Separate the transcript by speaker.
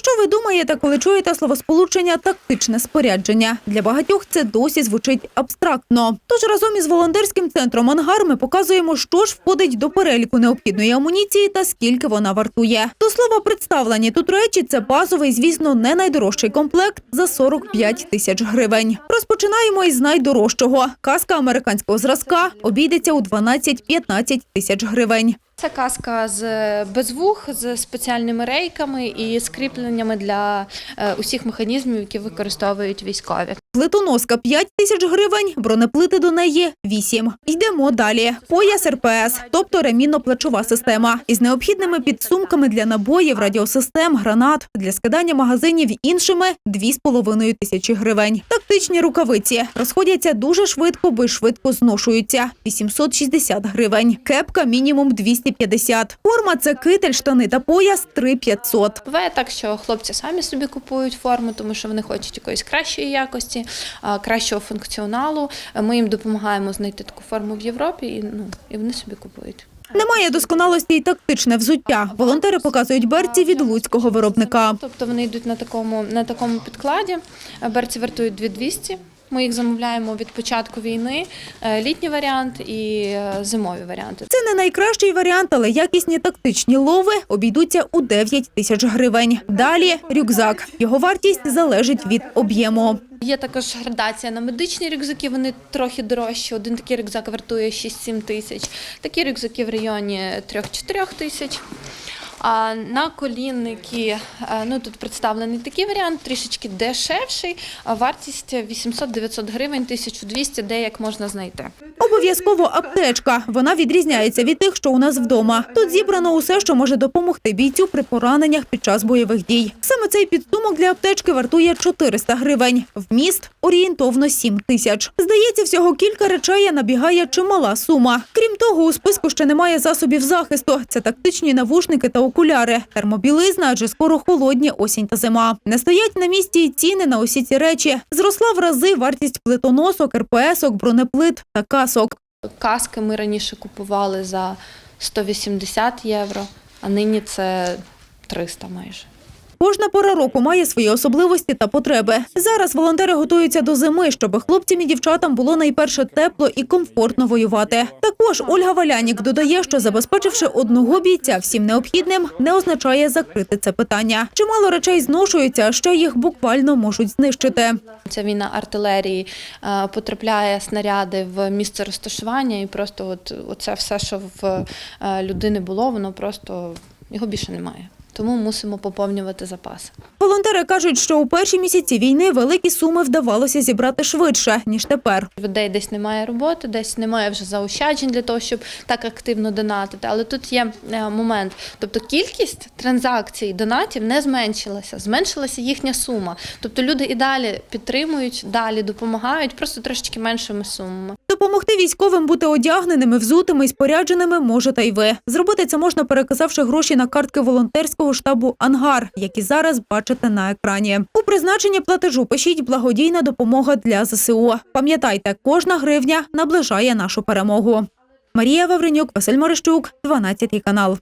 Speaker 1: що ви думаєте, коли чуєте словосполучення тактичне спорядження? Для багатьох це досі звучить абстрактно. Тож разом із волонтерським центром Ангар ми показуємо, що ж входить до переліку необхідної амуніції та скільки вона вартує. До слова, представлені тут речі це базовий, звісно, не найдорожчий комплект за 45 тисяч гривень. Розпочинаємо із найдорожчого. Каска американського зразка обійдеться у 12-15 тисяч гривень.
Speaker 2: Це каска з безвух, з спеціальними рейками і скріпленнями для е, усіх механізмів, які використовують військові.
Speaker 1: Плитоноска 5 тисяч гривень, бронеплити до неї 8. Йдемо далі. Пояс РПС, тобто ремінно-плечова система, із необхідними підсумками для набоїв, радіосистем, гранат, для скидання магазинів іншими 2,5 тисячі гривень. Тактичні рукавиці розходяться дуже швидко, бо й швидко зношуються 860 гривень. Кепка мінімум 250. Форма це китель, штани та пояс 3500.
Speaker 2: Буває так, що хлопці самі собі купують форму, тому що вони хочуть якоїсь кращої якості, а, кращого функціоналу. Ми їм допомагаємо знайти таку форму в Європі, і ну і вони собі купують.
Speaker 1: Немає досконалості й тактичне взуття. Волонтери показують берці від луцького виробника.
Speaker 2: Тобто вони йдуть на такому на такому підкладі. Е, Берці вартують 2200. Ми їх замовляємо від початку війни, е, літній варіант і е, зимові варіанти.
Speaker 1: Це не найкращий варіант, але якісні тактичні лови обійдуться у 9 тисяч гривень. Далі рюкзак. Його вартість залежить від об'єму.
Speaker 2: Є також градація на медичні рюкзаки, вони трохи дорожчі. Один такий рюкзак вартує 6-7 тисяч. Такі рюкзаки в районі 3-4 тисяч. А на колінники, е, ну тут представлений такий варіант, трішечки дешевший, а вартість 800-900 гривень, 1200, де як можна знайти.
Speaker 1: Обов'язково аптечка. Вона відрізняється від тих, що у нас вдома. Тут зібрано усе, що може допомогти бійцю при пораненнях під час бойових дій. Саме цей підсумок для аптечки вартує 400 гривень. Вміст орієнтовно 7 тисяч. Здається, всього кілька речей набігає чимала сума. Крім того, у списку ще немає засобів захисту. Це тактичні навушники та окуляри, термобілизна, адже скоро холодні осінь та зима. Не стоять на місці і ціни на усі ці речі. Зросла в рази вартість плитоносок, РПСок, бронеплит та касок.
Speaker 2: Каски ми раніше купували за 180 євро, а нині це 300 майже.
Speaker 1: Кожна пора року має свої особливості та потреби. Зараз волонтери готуються до зими, щоб хлопцям і дівчатам було найперше тепло і комфортно воювати. Також Ольга Валянік додає, що забезпечивши одного бійця всім необхідним, не означає закрити це питання. Чимало речей зношуються, а ще їх буквально можуть знищити.
Speaker 2: Ця війна артилерії е, потрапляє снаряди в місце розташування, і просто от оце все, що в е, людини було, воно просто його більше немає. Тому мусимо поповнювати запаси.
Speaker 1: Волонтери кажуть, що у перші місяці війни великі суми вдавалося зібрати швидше ніж тепер.
Speaker 2: Людей десь немає роботи, десь немає вже заощаджень для того, щоб так активно донатити. Але тут є е, момент, тобто кількість транзакцій донатів не зменшилася, зменшилася їхня сума. Тобто люди і далі підтримують, далі допомагають, просто трошечки меншими сумами.
Speaker 1: Допомогти військовим бути одягненими, взутими і спорядженими можете й ви. Зробити це можна, переказавши гроші на картки волонтерського штабу Ангар, які зараз бачите на екрані. У призначенні платежу пишіть благодійна допомога для ЗСУ. Пам'ятайте, кожна гривня наближає нашу перемогу. Марія Вавренюк, Василь Морищук, 12 канал.